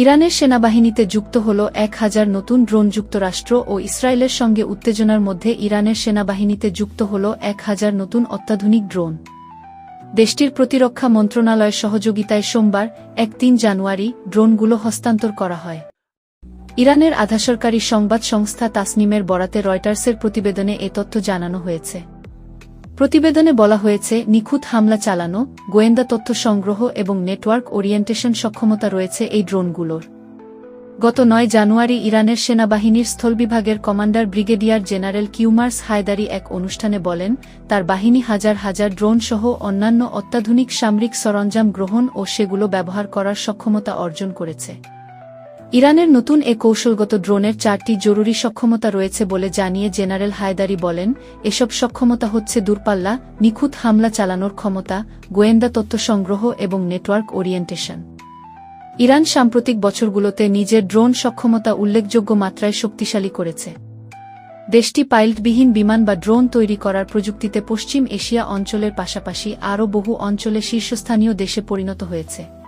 ইরানের সেনাবাহিনীতে যুক্ত হল এক হাজার নতুন ড্রোন যুক্তরাষ্ট্র ও ইসরায়েলের সঙ্গে উত্তেজনার মধ্যে ইরানের সেনাবাহিনীতে যুক্ত হল এক হাজার নতুন অত্যাধুনিক ড্রোন। দেশটির প্রতিরক্ষা মন্ত্রণালয়ের সহযোগিতায় সোমবার, এক তিন জানুয়ারি, ড্রোনগুলো হস্তান্তর করা হয়। ইরানের আধাসরকারি সংবাদ সংস্থা তাসনিমের বরাতে রয়টার্সের প্রতিবেদনে এ তথ্য জানানো হয়েছে। প্রতিবেদনে বলা হয়েছে, নিখুঁত হামলা চালানো, গোয়েন্দা তথ্য সংগ্রহ এবং নেটওয়ার্ক ওরিয়েন্টেশন সক্ষমতা রয়েছে এই ড্রোনগুলোর। গত নয় জানুয়ারি ইরানের সেনাবাহিনীর স্থলবিভাগের commander brigadier general Kiumars Heydari এক অনুষ্ঠানে বলেন, তার বাহিনী হাজার হাজার ড্রোন সহ অন্যান্য অত্যাধুনিক সামরিক সরঞ্জাম গ্রহণ ও সেগুলো ব্যবহার করার সক্ষমতা অর্জন করেছে। ইরানের নতুন এ কৌশলগত ড্রোনের চারটি জরুরি সক্ষমতা রয়েছে বলে জানিয়ে জেনারেল হায়দারি বলেন, এসব সক্ষমতা হচ্ছে দূরপাল্লা, নিখুঁত হামলা চালানোর ক্ষমতা, গোয়েন্দা তথ্য সংগ্রহ এবং নেটওয়ার্ক ওরিয়েন্টেশন। ইরান সাম্প্রতিক বছরগুলোতে নিজের ড্রোন সক্ষমতা উল্লেখযোগ্য মাত্রায় শক্তিশালী করেছে। দেশটি পাইলটবিহীন বিমান বা ড্রোন তৈরি করার প্রযুক্তিতে পশ্চিম এশিয়া অঞ্চলের পাশাপাশি আরও বহু অঞ্চলে শীর্ষস্থানীয় দেশে পরিণত হয়েছে।